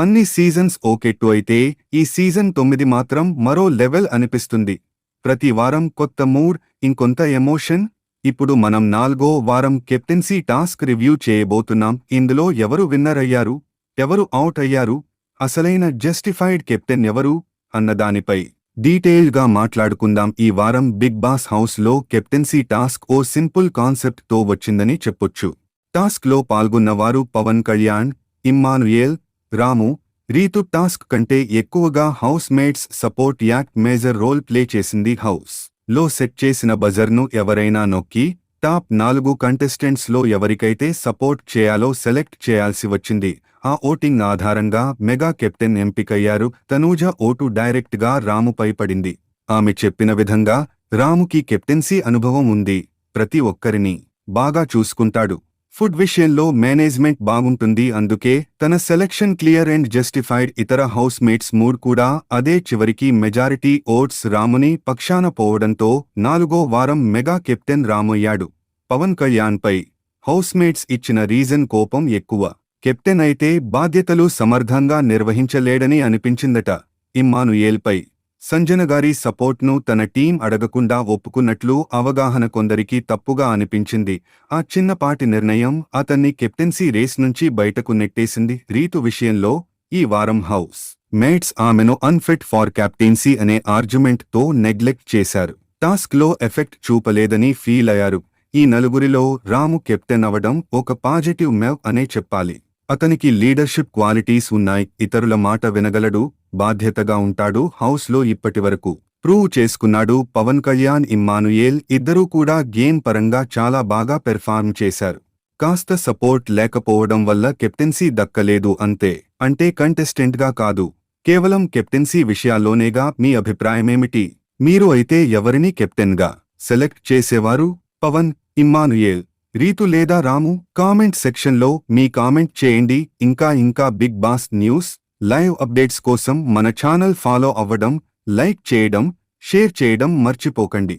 అన్ని సీజన్స్ ఓకెట్టు అయితే ఈ సీజన్ తొమ్మిది మాత్రం మరో లెవెల్ అనిపిస్తుంది. ప్రతి వారం కొత్త మూడ్ ఇంకొంత ఎమోషన్. ఇప్పుడు మనం నాల్గో వారం కెప్టెన్సీ టాస్క్ రివ్యూ చేయబోతున్నాం. ఇందులో ఎవరు విన్నర్ అయ్యారు? ఎవరు అవుట్ అయ్యారు? అసలైన జస్టిఫైడ్ కెప్టెన్ ఎవరు? అన్నదానిపై డీటెయిల్గా మాట్లాడుకుందాం. ఈ వారం బిగ్ బాస్ హౌస్లో కెప్టెన్సీ టాస్క్ ఓ సింపుల్ కాన్సెప్ట్తో వచ్చిందని చెప్పొచ్చు. టాస్క్లో పాల్గొన్నవారు పవన్ కళ్యాణ్ ఇమ్మానుయేల్ రాము రీతు టాస్క్ కంటే ఎక్కువగా house mates support act major role play చేసింది హౌస్. లో సెట్ చేసిన బజర్ను ఎవరైనా నొక్కి టాప్ నాలుగు కంటెస్టెంట్స్లో ఎవరికైతే సపోర్ట్ చేయాలో సెలెక్ట్ చేయాల్సి వచ్చింది ఆ ఓటింగ్ ఆధారంగా మెగా కెప్టెన్ ఎంపికయ్యారు తనూజ ఓటు డైరెక్ట్గా రాముపై పడింది. ఆమె చెప్పిన విధంగా రాముకి కెప్టెన్సీ అనుభవం ఉంది ప్రతి ఒక్కరిని బాగా చూసుకుంటాడు. ఫుడ్ విషయంలో మేనేజ్మెంట్ బాగుంటుంది అందుకే తన సెలక్షన్ క్లియర్ అండ్ జస్టిఫైడ్ ఇతర హౌస్ మేట్స్ మూడ్ కూడా అదే చివరికి మెజారిటీ ఓట్స్ రాముని పక్షాన పోవడంతో నాలుగో వారం మెగా కెప్టెన్ రామయ్యాడు. పవన్ కళ్యాణ్పై హౌస్ మేట్స్ ఇచ్చిన రీజన్ కోపం ఎక్కువ. కెప్టెన్ అయితే బాధ్యతలు సమర్థంగా నిర్వహించలేడని అనిపించిందట. ఇమ్మానుయేల్పై సంజన గారి సపోర్ట్ను తన టీం అడగకుండా ఒప్పుకున్నట్లు అవగాహన కొందరికి తప్పుగా అనిపించింది. ఆ చిన్నపాటి నిర్ణయం అతన్ని కెప్టెన్సీ రేస్ నుంచి బయటకు నెట్టేసింది. రీతు విషయంలో ఈ వారం హౌస్ మేట్స్ ఆమెను అన్ఫిట్ ఫార్ కెప్టెన్సీ అనే ఆర్గ్యుమెంట్తో నెగ్లెక్ట్ చేశారు. టాస్క్లో ఎఫెక్ట్ చూపలేదని ఫీల్ అయ్యారు. ఈ నలుగురిలో రాము కెప్టెన్ అవడం ఒక పాజిటివ్ మెవ్ అనే చెప్పాలి. అతనికి లీడర్షిప్ క్వాలిటీస్ ఉన్నాయి ఇతరుల మాట వినగలడు బాధ్యతగా ఉంటాడు హౌస్లో ఇప్పటివరకు ప్రూవ్ చేసుకున్నాడు. పవన్ కళ్యాణ్ ఇమ్మానుయేల్ ఇద్దరూ కూడా గేమ్ పరంగా చాలా బాగా పెర్ఫార్మ్ చేశారు. కాస్త సపోర్ట్ లేకపోవడం వల్ల కెప్టెన్సీ దక్కలేదు అంతే. అంటే కంటెస్టెంట్గా కాదు. కేవలం కెప్టెన్సీ విషయాల్లోనేగా మీ అభిప్రాయమేమిటి? మీరు అయితే ఎవరిని కెప్టెన్గా సెలెక్ట్ చేసేవారు? పవన్ ఇమ్మానుయేల్. రీతు లేదా రాము కామెంట్ సెక్షన్లో మీ కామెంట్ చేయండి. ఇంకా ఇంకా big boss news live updates కోసం మన ఛానల్ ఫాలో అవ్వడం లైక్ చేయడం షేర్ చేయడం మర్చిపోకండి.